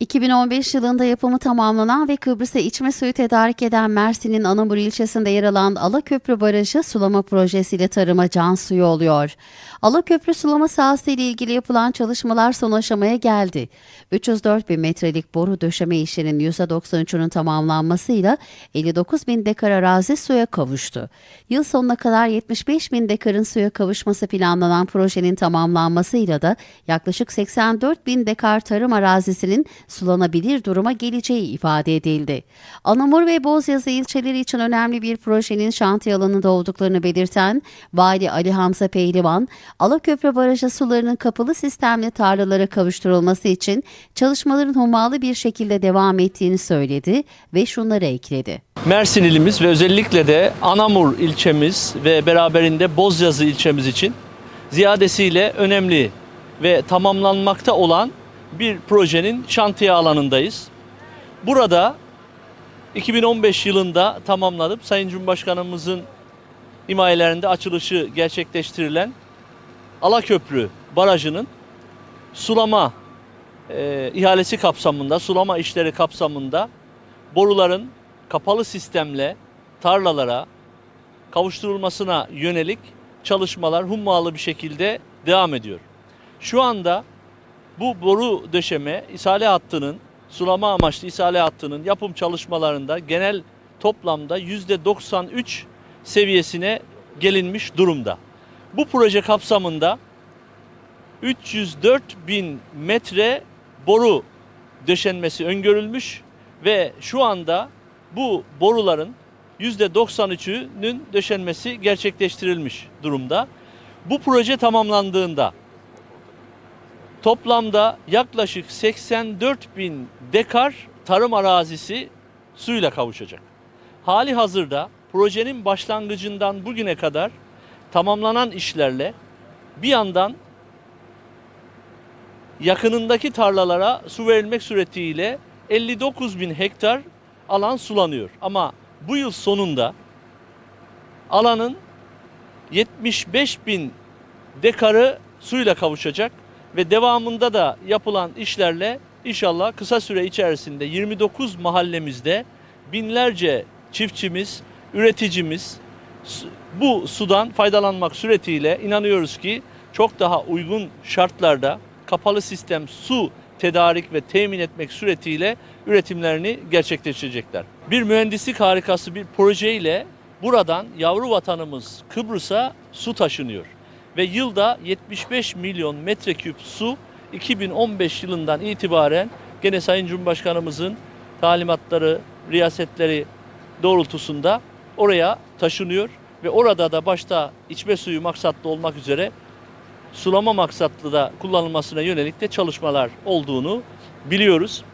2015 yılında yapımı tamamlanan ve Kıbrıs'a içme suyu tedarik eden Mersin'in Anamur ilçesinde yer alan Alaköprü Barajı sulama projesiyle tarıma can suyu oluyor. Alaköprü sulama sahası ile ilgili yapılan çalışmalar son aşamaya geldi. 304 bin metrelik boru döşeme işinin %93'ünün tamamlanmasıyla 59 bin dekar arazi suya kavuştu. Yıl sonuna kadar 75 bin dekarın suya kavuşması planlanan projenin tamamlanmasıyla da yaklaşık 84 bin dekar tarım arazisinin sulanabilir duruma geleceği ifade edildi. Anamur ve Bozyazı ilçeleri için önemli bir projenin şantiye alanında olduklarını belirten Vali Ali Hamza Pehlivan, Alaköprü Barajı sularının kapalı sistemli tarlalara kavuşturulması için çalışmaların hummalı bir şekilde devam ettiğini söyledi ve şunları ekledi. Mersin ilimiz ve özellikle de Anamur ilçemiz ve beraberinde Bozyazı ilçemiz için ziyadesiyle önemli ve tamamlanmakta olan bir projenin şantiye alanındayız. Burada 2015 yılında tamamlanıp Sayın Cumhurbaşkanımızın himayelerinde açılışı gerçekleştirilen Alaköprü Barajı'nın sulama e, ihalesi kapsamında, sulama işleri kapsamında boruların kapalı sistemle tarlalara kavuşturulmasına yönelik çalışmalar hummalı bir şekilde devam ediyor. Şu anda bu boru döşeme isale hattının sulama amaçlı isale hattının yapım çalışmalarında genel toplamda %93 seviyesine gelinmiş durumda. Bu proje kapsamında 304 bin metre boru döşenmesi öngörülmüş ve şu anda bu boruların %93'ünün döşenmesi gerçekleştirilmiş durumda. Bu proje tamamlandığında toplamda yaklaşık 84 bin dekar tarım arazisi suyla kavuşacak. Hali hazırda projenin başlangıcından bugüne kadar tamamlanan işlerle bir yandan yakınındaki tarlalara su verilmek suretiyle 59 bin hektar alan sulanıyor. Ama bu yıl sonunda alanın 75 bin dekarı suyla kavuşacak ve devamında da yapılan işlerle inşallah kısa süre içerisinde 29 mahallemizde binlerce çiftçimiz, üreticimiz bu sudan faydalanmak suretiyle inanıyoruz ki çok daha uygun şartlarda kapalı sistem su tedarik ve temin etmek suretiyle üretimlerini gerçekleştirecekler. Bir mühendislik harikası bir projeyle buradan yavru vatanımız Kıbrıs'a su taşınıyor ve yılda 75 milyon metreküp su 2015 yılından itibaren gene Sayın Cumhurbaşkanımızın talimatları, riyasetleri doğrultusunda oraya taşınıyor ve orada da başta içme suyu maksatlı olmak üzere sulama maksatlı da kullanılmasına yönelik de çalışmalar olduğunu biliyoruz.